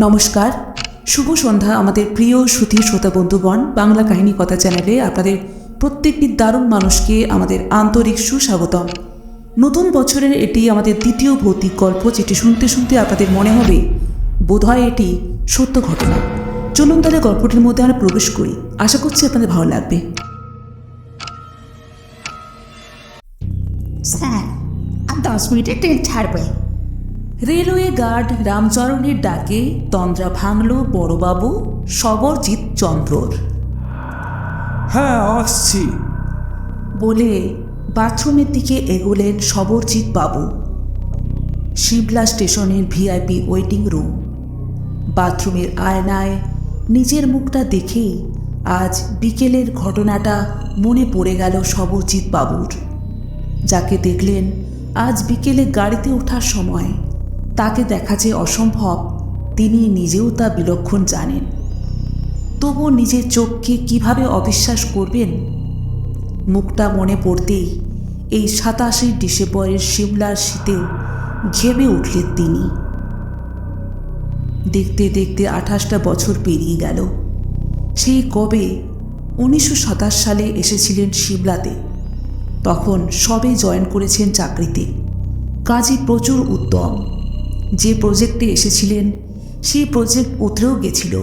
নমস্কার। শুভ সন্ধ্যা আমাদের প্রিয় সুধী শ্রোতা বন্ধুগণ। বাংলা কাহিনী কথা চ্যানেলে আপনাদের প্রত্যেকটি দারুণ মানুষকে আমাদের আন্তরিক সুস্বাগতম। নতুন বছরের এটি আমাদের দ্বিতীয় ভৌতিক গল্প, যেটি শুনতে শুনতে আপনাদের মনে হবে, বোধহয় এটি সত্য ঘটনা। চলুন তাহলে গল্পটির মধ্যে আমরা প্রবেশ করি। আশা করছি আপনাদের ভালো লাগবে। স্যার আর দশ মিনিটে ট্রেন ছাড়বে। রেলওয়ে গার্ড রামচরণের ডাকে তন্দ্রা ভাঙল বড়বাবু সবরজিৎ চন্দ্রর। হ্যাঁ আসছি। বলে বাথরুমের দিকে এগোলেন সবরজিৎ বাবু। শিবলা স্টেশনের ভিআইপি ওয়েটিং রুম। বাথরুমের আয়নায় নিজের মুখটা দেখেই আজ বিকেলের ঘটনাটা মনে পড়ে গেল সবরজিৎ বাবুর। যাকে দেখলেন আজ বিকেলে গাড়িতে ওঠার সময় তাকে দেখা যে অসম্ভব, তিনি নিজেও তা বিলক্ষণ জানেন। তবু নিজের চোখকে কীভাবে অবিশ্বাস করবেন? মুখটা মনে পড়তেই এই সাতাশে ডিসেম্বরের সিমলার শীতে ঘেমে উঠলেন তিনি। দেখতে দেখতে আঠাশটা বছর পেরিয়ে গেল। সেই কবে উনিশশো সাতাশ সালে এসেছিলেন সিমলাতে। তখন সবে জয়েন করেছেন চাকরিতে। কাজে প্রচুর উদ্যম। যে প্রজেক্টে এসেছিলেন, সেই প্রজেক্ট উতরেও গেছিল।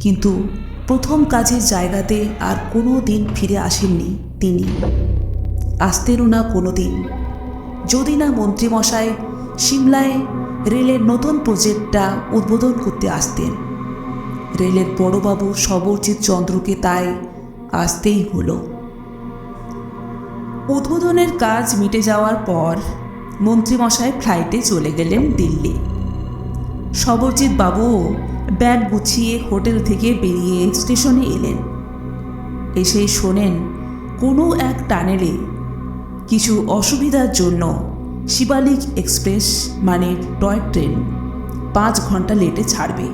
কিন্তু প্রথম কাজের জায়গাতে আর কোনো দিন ফিরে আসেননি তিনি। আসতেনও না কোনো দিন যদি না মন্ত্রীমশাই সিমলায় রেলের নতুন প্রজেক্টটা উদ্বোধন করতে আসতেন। রেলের বড়বাবু সবরজিৎ চন্দ্রকে তাই আসতেই হলো। উদ্বোধনের কাজ মিটে যাওয়ার পর মন্ত্রীমশাই ফ্লাইটে চলে গেলেন দিল্লি। সবরজিৎ বাবুও ব্যাগ গুছিয়ে হোটেল থেকে বেরিয়ে স্টেশনে এলেন। এসেই শোনেন, কোনো এক টানেলে কিছু অসুবিধার জন্য শিবালিক এক্সপ্রেস মানে টয় ট্রেন পাঁচ ঘণ্টা লেটে ছাড়বে।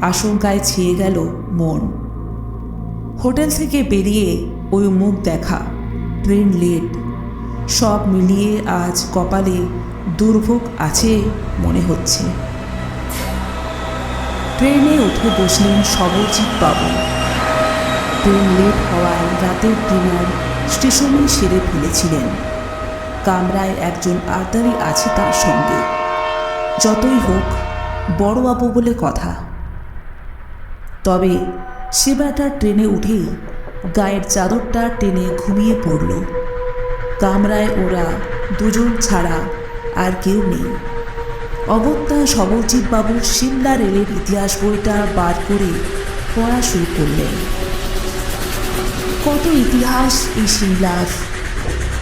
আশঙ্কায় ছেয়ে গেল মন। হোটেল থেকে বেরিয়ে ওই মুখ দেখা, ট্রেন লেট। সব মিলিয়ে আজ কপালে দুর্ভোগ আছে মনে হচ্ছে। ট্রেনে উঠে বসলেন সবরজিৎ বাবু। ট্রেন লেট হওয়ায় রাতের ডিনার স্টেশনে সেরে ফেলেছিলেন। কামরায় একজন আর্দারি আছে তার সঙ্গে। যতই হোক, বড়বাবু বলে কথা। তবে সে ট্রেনে উঠেই গায়ের চাদরটা টেনে ঘুমিয়ে পড়ল। কামরায় ওরা দুজন ছাড়া আর কেউ নেই। অগত্যা বাবুর সিমলা রেলের ইতিহাস বইটা বার করে পড়া শুরু করলেন। কত ইতিহাস এই সিমলার?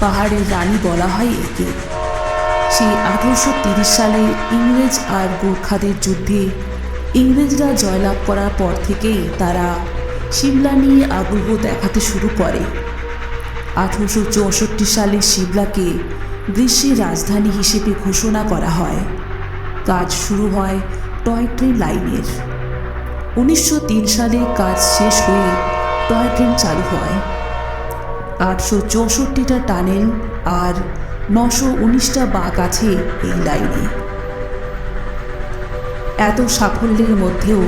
পাহাড়ের রানী বলা হয় একে। সেই আঠারোশো তিরিশ সালে ইংরেজ আর গোর্খাদের যুদ্ধে ইংরেজরা জয়লাভ করার পর থেকেই তারা সিমলা নিয়ে আগ্রহ দেখাতে শুরু করে। আঠারোশো চৌষট্টি সালে সিমলাকে গ্রীষ্মের রাজধানী হিসেবে ঘোষণা করা হয়। কাজ শুরু হয় টয় ট্রেন লাইনের। উনিশশো তিন সালে কাজ শেষ হয়ে টয় ট্রেন চালু হয়। আটশো চৌষট্টিটা টানেল আর নশো উনিশটা বাঁক আছে এই লাইনে। এত সাফল্যের মধ্যেও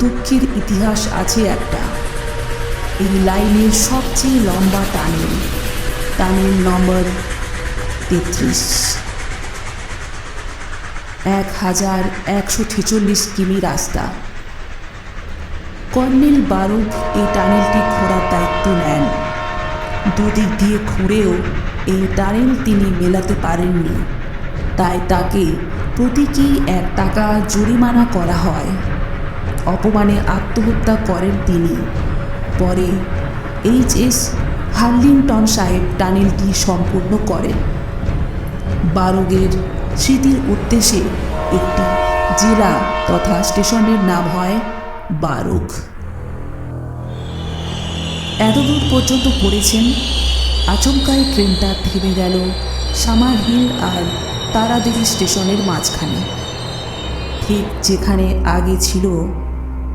দুঃখের ইতিহাস আছে একটা। এই লাইনের সবচেয়ে লম্বা টানেল। টানেল নম্বর তেত্রিশ। এক হাজার একশো ছেচল্লিশ কিমি রাস্তা। কর্নেল বারুক এই টানেলটি খোঁড়ার দায়িত্ব নেন। দুদিক দিয়ে খুঁড়েও এই টানেল তিনি মেলাতে পারেননি। তাই তাকে প্রতীকী এক টাকা জরিমানা করা হয়। অপমানে আত্মহত্যা করেন তিনি। পরে এইচ এস হার্লিংটন সাহেব টানেলটি সম্পূর্ণ করেন? বারুগের স্মৃতির উদ্দেশ্যে একটি জেলা তথা স্টেশনের নাম হয় বারুক। এতদূর পর্যন্ত পড়েছেন আচমকায় ট্রেনটা থেমে গেল সামার হিল আর তারাদেবী স্টেশনের মাঝখানে। ঠিক যেখানে আগে ছিল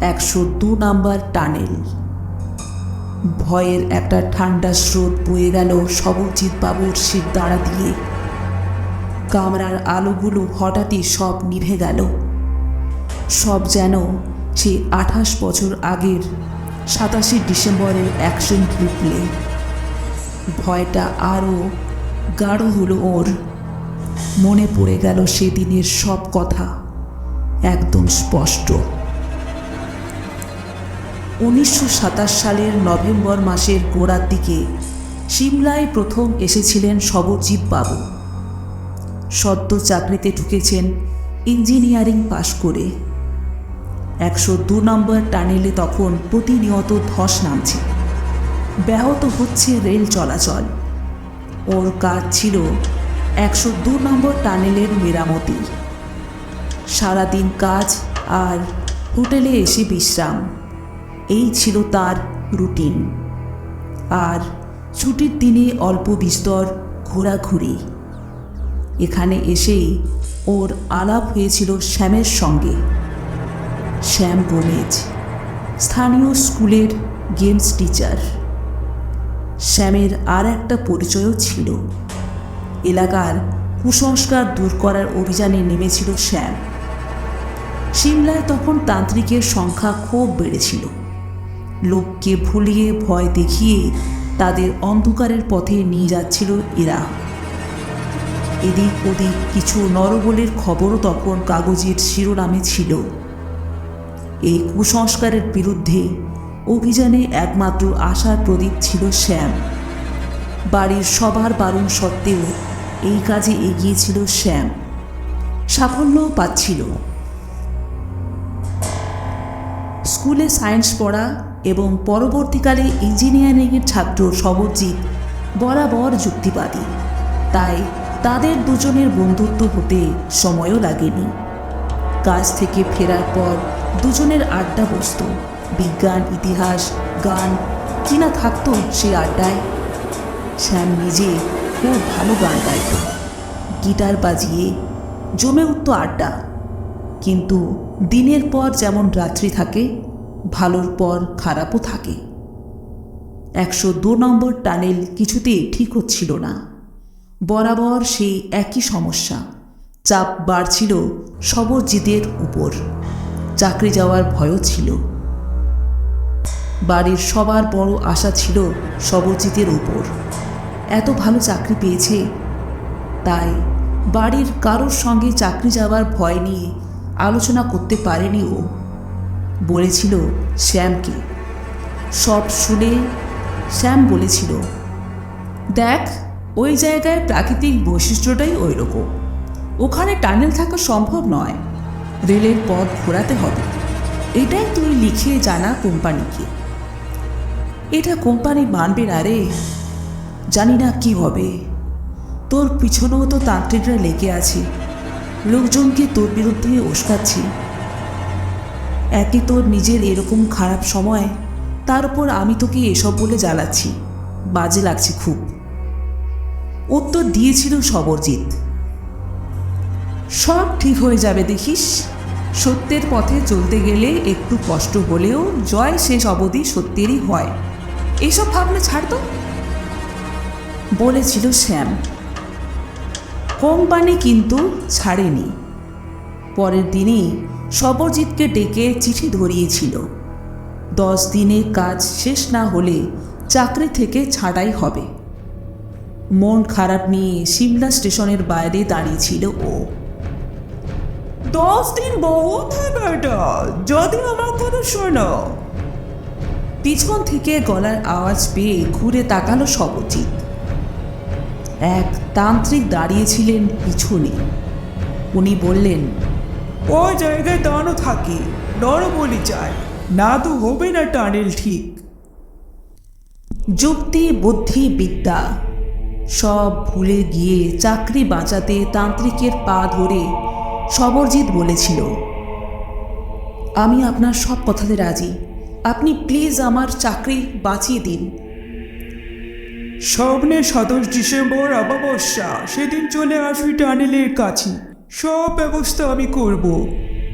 একশো দু নাম্বার টানেল। ভয়ের একটা ঠান্ডা স্রোত বয়ে গেল সবরজিৎ বাবুর শির দাঁড়া দিয়ে। কামরার আলোগুলো হঠাৎই সব নিভে গেল। সব যেন সে আঠাশ বছর আগের সাতাশে ডিসেম্বরের অ্যাকশন রিপ্লে ভয়টা আরও গাঢ় হলো ওর। মনে পড়ে গেল সেদিনের সব কথা। একদম স্পষ্ট। উনিশশো সাতাশ সালের নভেম্বর মাসের গোড়ার দিকে সিমলায় প্রথম এসেছিলেন সবরজিৎ বাবু। সদ্য চাকরিতে ঢুকেছেন ইঞ্জিনিয়ারিং পাশ করে। একশো দু নম্বর টানেলে তখন প্রতিনিয়ত ধস নামছে। ব্যাহত হচ্ছে রেল চলাচল। ওর কাজ ছিল একশো দু নম্বর টানেলের মেরামতি। সারাদিন কাজ আর হোটেলে এসে বিশ্রাম। এই ছিল তার রুটিন। আর ছুটির দিনে অল্প বিস্তর ঘোরাঘুরি। এখানে এসেই ওর আলাপ হয়েছিল শ্যামের সঙ্গে। শ্যাম গোমেজ স্থানীয় স্কুলের গেমস টিচার। শ্যামের আর একটা পরিচয়ও ছিল। এলাকার কুসংস্কার দূর করার অভিযানে নেমেছিল শ্যাম। সিমলায় তখন তান্ত্রিকের সংখ্যা খুব বেড়েছিল। লোককে ভুলিয়ে ভয় দেখিয়ে তাদের অন্ধকারের পথে নিয়ে যাচ্ছিল এরা। এদিক ওদিক কিছু নরবলের খবরও তখন কাগজের শিরোনামে ছিল। এই কুসংস্কারের বিরুদ্ধে অভিযানে একমাত্র আশার প্রদীপ ছিল শ্যাম। বাড়ির সবার বারণ সত্ত্বেও এই কাজে এগিয়েছিল শ্যাম। সাফল্যও পাচ্ছিল। স্কুলে সায়েন্স পড়া এবং পরবর্তীকালে ইঞ্জিনিয়ারিংয়ের ছাত্র সবজিৎ বরাবর যুক্তিবাদী। তাই তাদের দুজনের বন্ধুত্ব হতে সময়ও লাগেনি। কাজ থেকে ফেরার পর দুজনের আড্ডা বসত। বিজ্ঞান, ইতিহাস, গান কিনা থাকতো সেই আড্ডায়। শ্যাম নিজে খুব ভালো গান গাইত। গিটার বাজিয়ে জমে উঠত আড্ডা। কিন্তু দিনের পর যেমন রাত্রি থাকে ভালোর পর খারাপও থাকে। একশো দু নম্বর টানেল কিছুতেই ঠিক হচ্ছিল না। বরাবর সেই একই সমস্যা, চাপ বাড়ছিল সবরজিতের উপর। চাকরি যাওয়ার ভয়ও ছিল। বাড়ির সবার বড় আশা ছিল সবরজিতের উপর। এত ভালো চাকরি পেয়েছে, তাই বাড়ির কারোর সঙ্গে চাকরি যাওয়ার ভয় নিয়ে আলোচনা করতে পারেনি ও। বলেছিল শ্যামকে। সব শুনে শ্যাম বলেছিল, দেখ, ওই জায়গায় প্রাকৃতিক বৈশিষ্ট্যটাই ওই রকম ওখানে টানেল থাকা সম্ভব নয়। রেলের পথ ঘোরাতে হবে। এটাই তুই লিখে জানা কোম্পানিকে। এটা কোম্পানি মানবে না রে। জানি না কি হবে। তোর পিছনেও তো তান্ত্রিকরা লেগে আছে। লোকজনকে তোর বিরুদ্ধে উস্কাচ্ছি। একে তোর নিজের এরকম খারাপ সময়, তার উপর আমি তোকে এসব বলে জ্বালাচ্ছি। বাজে লাগছে খুব। উত্তর দিয়েছিল সবরজিৎ। সব ঠিক হয়ে যাবে দেখিস। সত্যের পথে চলতে গেলে একটু কষ্ট হলেও জয় শেষ অবধি সত্যেরই হয়। এসব ভাবনা ছাড় তো। বলেছিল শ্যাম। কোম্পানি কিন্তু ছাড়েনি। পরের দিনই সবরজিৎকে ডেকে চিঠি ধরিয়েছিল। দশ দিনে কাজ শেষ না হলে চাকরি থেকে ছাঁটাই হবে। মন খারাপ নিয়ে সিমলা স্টেশনের বাইরে দাঁড়িয়েছিল ও। দশ দিন বহুত বেটা যদি আমার কথা শোনো। পিছন থেকে গলার আওয়াজ পেয়ে ঘুরে তাকালো সবজিৎ এক তান্ত্রিক দাঁড়িয়েছিলেন পিছনে। উনি বললেন ওই জায়গায় দাঁড়ো থাকে, নরবলি চায় না তো হবে না টানেল ঠিক। যুক্তি, বুদ্ধি, বিদ্যা, সব ভুলে গিয়ে চাকরি বাঁচাতে তান্ত্রিকের পা ধরে সবরজিৎ বলেছিল, আমি আপনার সব কথাতে রাজি। আপনি প্লিজ আমার চাকরি বাঁচিয়ে দিন। স্বপ্নে সাতাশ ডিসেম্বর অমাবস্যা সেদিন চলে আসবি টানেলের কাছে। সব ব্যবস্থা আমি করব।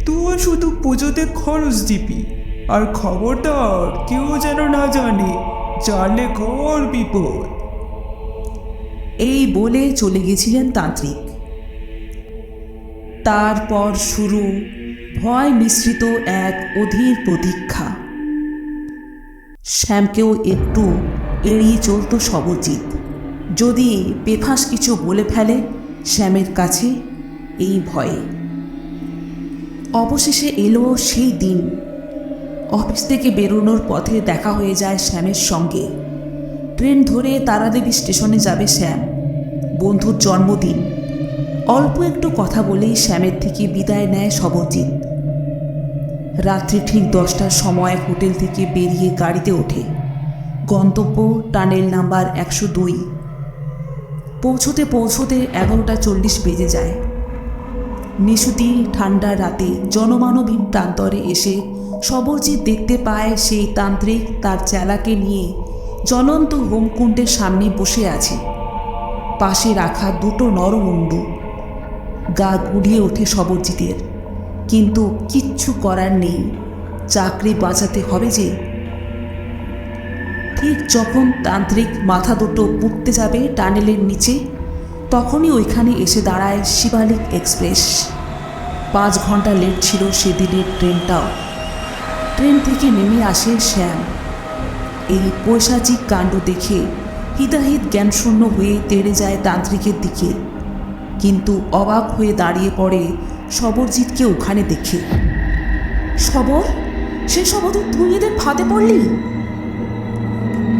তুই শুধু পুজোতে খরচ দিবি। আর খবরদার, কেউ যেন না জানে, জানলে ঘর বিপদ। এই বলে চলে গেছিলেন তান্ত্রিক। তারপর শুরু ভয় মিশ্রিত এক অধীর প্রতীক্ষা। শ্যামকেও একটু এড়িয়ে চলত সবজিৎ। যদি বেফাস কিছু বলে ফেলে, শ্যামের কাছে এই ভয়ে। অবশেষে এলো সেই দিন। অফিস থেকে বেরোনোর পথে দেখা হয়ে যায় শ্যামের সঙ্গে। ট্রেন ধরে তারাদেবী স্টেশনে যাবে শ্যাম, বন্ধুর জন্মদিন। অল্প একটু কথা বলেই শ্যামের থেকে বিদায় নেয় সবজিৎ রাত্রি ঠিক দশটার সময় হোটেল থেকে বেরিয়ে গাড়িতে ওঠে। গন্তব্য টানেল নাম্বার একশো দুই। পৌঁছতে পৌঁছতে এগারোটা চল্লিশ বেজে যায়। নিশুতি ঠান্ডা রাতে জনমানবহীন প্রান্তরে এসে সবরজিৎ দেখতে পায় সেই তান্ত্রিক তার চেলাকে নিয়ে জ্বলন্ত হোমকুণ্ডের সামনে বসে আছে। পাশে রাখা দুটো নরমুণ্ডু গা গুড়িয়ে ওঠে সবরজিতের। কিন্তু কিচ্ছু করার নেই। চাকরি বাঁচাতে হবে যে। ঠিক যখন তান্ত্রিক মাথা দুটো পুঁততে যাবে টানেলের নিচে তখনই ওইখানে এসে দাঁড়ায় শিবালিক এক্সপ্রেস। পাঁচ ঘণ্টা লেট ছিল সেদিনের ট্রেনটাও। ট্রেন থেকে নেমে আসে শ্যাম। এই পৈশাচিক কাণ্ড দেখে হিতাহিত জ্ঞানশূন্য হয়ে তেড়ে যায় তান্ত্রিকের দিকে। কিন্তু অবাক হয়ে দাঁড়িয়ে পড়ে সবরজিৎকে ওখানে দেখে। সবর সে সবর তুই এদের ফাঁদে পড়লি?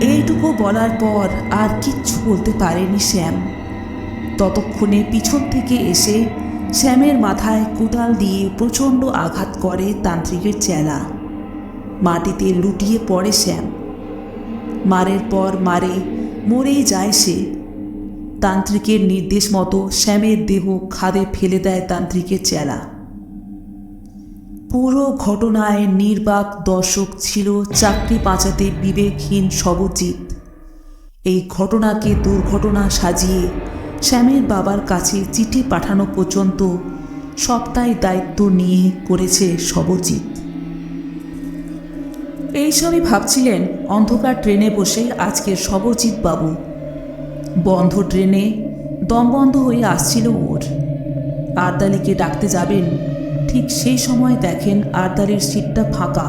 এইটুকু বলার পর আর কিচ্ছু বলতে পারেনি শ্যাম। ততক্ষণে পিছন থেকে এসে শ্যামের মাথায় কোদাল দিয়ে প্রচণ্ড আঘাত করে তান্ত্রিকের চেলা। মাটিতে লুটিয়ে পড়ে শ্যাম। মারের পর মারে মরেই যায় সে। তান্ত্রিকের নির্দেশ মতো শ্যামের দেহ খাদে ফেলে দেয় তান্ত্রিকের চেলা। পুরো ঘটনায় নির্বাক দর্শক ছিল চাকরি বাঁচাতে বিবেকহীন সবজিৎ। এই ঘটনাকে দুর্ঘটনা সাজিয়ে শ্যামের বাবার কাছে চিঠি পাঠানো পর্যন্ত সপ্তাহে দায়িত্ব নিয়ে করেছে সবজিৎ এইসবই ভাবছিলেন অন্ধকার ট্রেনে বসে আজকের সবজিৎ বাবু। বন্ধ ট্রেনে দম বন্ধ হয়ে আসছিল ওর। আরদালিকে ডাকতে যাবেন, ঠিক সেই সময় দেখেন আরদালির সিটটা ফাঁকা,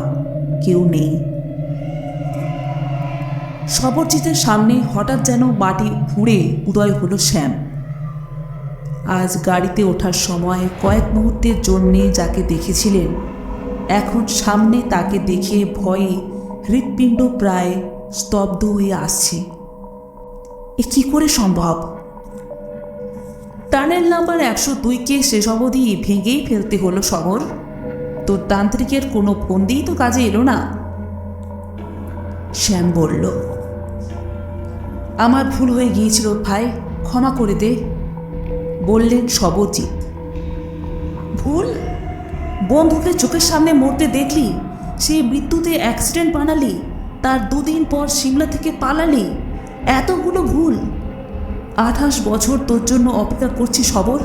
কেউ নেই। সবরজিতের সামনে হঠাৎ যেন মাটি ফুঁড়ে উদয় হলো শ্যাম। আজ গাড়িতে ওঠার সময় কয়েক মুহূর্তের জন্যে যাকে দেখেছিলেন, এখন সামনে তাকে দেখে ভয়ে হৃৎপিণ্ড প্রায় স্তব্ধ হয়ে আসছে। এ কী করে সম্ভব? টানেল নাম্বার একশো দুইকে শেষ অবধি ভেঙেই ফেলতে হলো শহর তোর তান্ত্রিকের কোনো ফন্দিই তো কাজে এলো না। শ্যাম বলল আমার ভুল হয়ে গিয়েছিল, ভাই, ক্ষমা করে দে, বললেন সবজিৎ। ভুল? বন্ধুকে চোখের সামনে মরতে দেখলি, সেই মৃত্যুতে অ্যাক্সিডেন্ট বানালি, তার দুদিন পর সিমলা থেকে পালালি, এতগুলো ভুল। আঠাশ বছর তোর জন্য অপেক্ষা করছি সবর,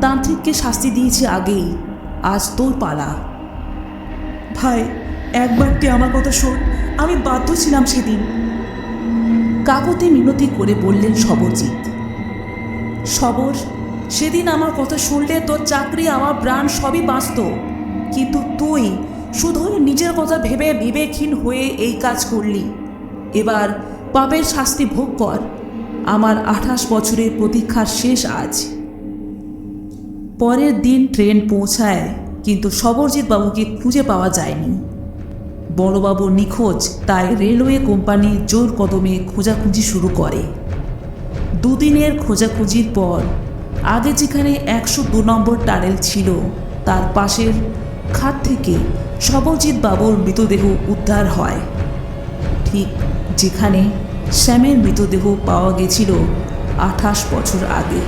তান্ত্রিককে শাস্তি দিয়েছি আগেই, আজ তোর পালা। ভাই একবারটি আমার কথা শোন, আমি বাধ্য ছিলাম সেদিন। কাকতে মিনতি করে বললেন সবরজিৎ সবর সেদিন আমার কথা শুনলে তোর চাকরি, আমার প্রাণ সবই বাঁচত। কিন্তু তুই শুধুই নিজের কথা ভেবে বিবেকহীন হয়ে এই কাজ করলি। এবার পাপের শাস্তি ভোগ কর। আমার আঠাশ বছরের প্রতীক্ষার শেষ আজ। পরের দিন ট্রেন পৌঁছায়, কিন্তু সবরজিৎ বাবুকে খুঁজে পাওয়া যায়নি। বড়বাবু নিখোঁজ, তাই রেলওয়ে কোম্পানি জোর কদমে খোঁজাখুঁজি শুরু করে। দুদিনের খোঁজাখুঁজির পর, আগে যেখানে একশো দু নম্বর টানেল ছিল, তার পাশের খাত থেকে সবজিৎ বাবুর মৃতদেহ উদ্ধার হয়। ঠিক যেখানে শ্যামের মৃতদেহ পাওয়া গেছিল আঠাশ বছর আগে।